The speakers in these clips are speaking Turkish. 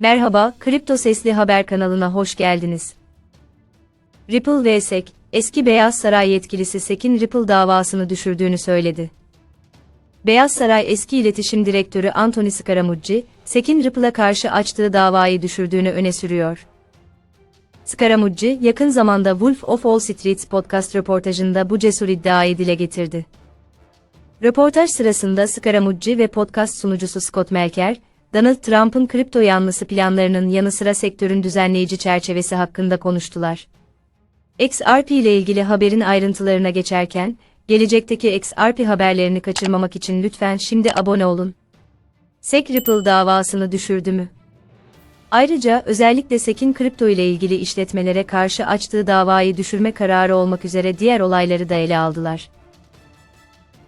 Merhaba, Kripto Sesli Haber kanalına hoş geldiniz. Ripple ve SEC, eski Beyaz Saray yetkilisi SEC'in Ripple davasını düşürdüğünü söyledi. Beyaz Saray eski iletişim direktörü Anthony Scaramucci, SEC'in Ripple'a karşı açtığı davayı düşürdüğünü öne sürüyor. Scaramucci, yakın zamanda Wolf of Wall Street podcast röportajında bu cesur iddiayı dile getirdi. Röportaj sırasında Scaramucci ve podcast sunucusu Scott Melker, Donald Trump'ın kripto yanlısı planlarının yanı sıra sektörün düzenleyici çerçevesi hakkında konuştular. XRP ile ilgili haberin ayrıntılarına geçerken, gelecekteki XRP haberlerini kaçırmamak için lütfen şimdi abone olun. SEC Ripple davasını düşürdü mü? Ayrıca özellikle SEC'in kripto ile ilgili işletmelere karşı açtığı davayı düşürme kararı olmak üzere diğer olayları da ele aldılar.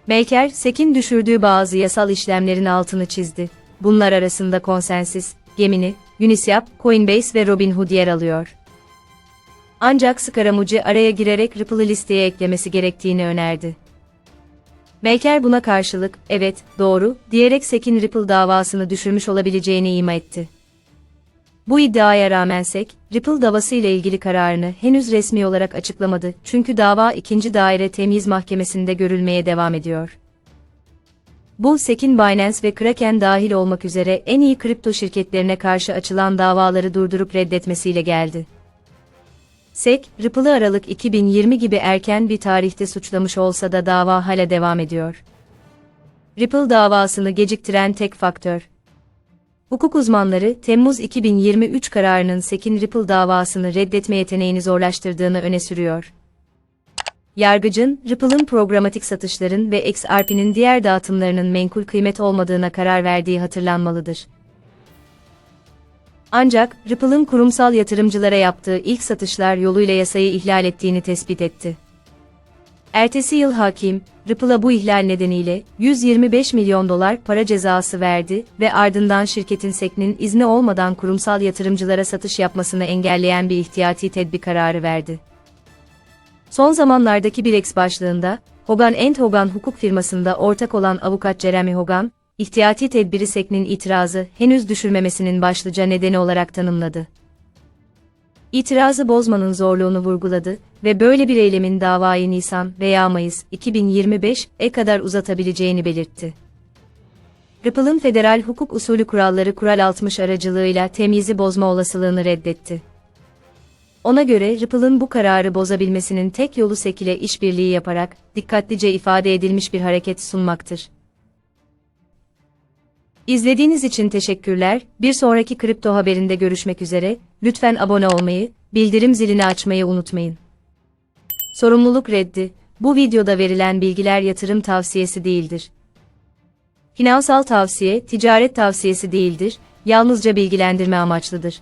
Melker, SEC'in düşürdüğü bazı yasal işlemlerin altını çizdi. Bunlar arasında Consensus, Gemini, Uniswap, Coinbase ve Robinhood yer alıyor. Ancak Scaramucci araya girerek Ripple'ı listeye eklemesi gerektiğini önerdi. Melker buna karşılık, evet, doğru, diyerek SEC'in Ripple davasını düşürmüş olabileceğini ima etti. Bu iddiaya rağmen SEC, Ripple davası ile ilgili kararını henüz resmi olarak açıklamadı çünkü dava 2. Daire Temyiz Mahkemesi'nde görülmeye devam ediyor. Bu SEC'in Binance ve Kraken dahil olmak üzere en iyi kripto şirketlerine karşı açılan davaları durdurup reddetmesiyle geldi. SEC, Ripple'ı Aralık 2020 gibi erken bir tarihte suçlamış olsa da dava hala devam ediyor. Ripple davasını geciktiren tek faktör. Hukuk uzmanları, Temmuz 2023 kararının SEC'in Ripple davasını reddetme yeteneğini zorlaştırdığını öne sürüyor. Yargıcın, Ripple'ın programatik satışların ve XRP'nin diğer dağıtımlarının menkul kıymet olmadığına karar verdiği hatırlanmalıdır. Ancak, Ripple'ın kurumsal yatırımcılara yaptığı ilk satışlar yoluyla yasayı ihlal ettiğini tespit etti. Ertesi yıl hakim, Ripple'a bu ihlal nedeniyle 125 milyon dolar para cezası verdi ve ardından şirketin SEC'nin izni olmadan kurumsal yatırımcılara satış yapmasını engelleyen bir ihtiyati tedbir kararı verdi. Son zamanlardaki bir ex başlığında, Hogan Hogan hukuk firmasında ortak olan avukat Jeremy Hogan, ihtiyati tedbiri SEC'nin itirazı henüz düşürmemesinin başlıca nedeni olarak tanımladı. İtirazı bozmanın zorluğunu vurguladı ve böyle bir eylemin davayı Nisan veya Mayıs 2025'e kadar uzatabileceğini belirtti. Ripple'ın federal hukuk usulü kuralları Kural 60 aracılığıyla temyizi bozma olasılığını reddetti. Ona göre Ripple'ın bu kararı bozabilmesinin tek yolu SEC ile işbirliği yaparak, dikkatlice ifade edilmiş bir hareket sunmaktır. İzlediğiniz için teşekkürler. Bir sonraki kripto haberinde görüşmek üzere. Lütfen abone olmayı, bildirim zilini açmayı unutmayın. Sorumluluk reddi. Bu videoda verilen bilgiler yatırım tavsiyesi değildir. Finansal tavsiye, ticaret tavsiyesi değildir, yalnızca bilgilendirme amaçlıdır.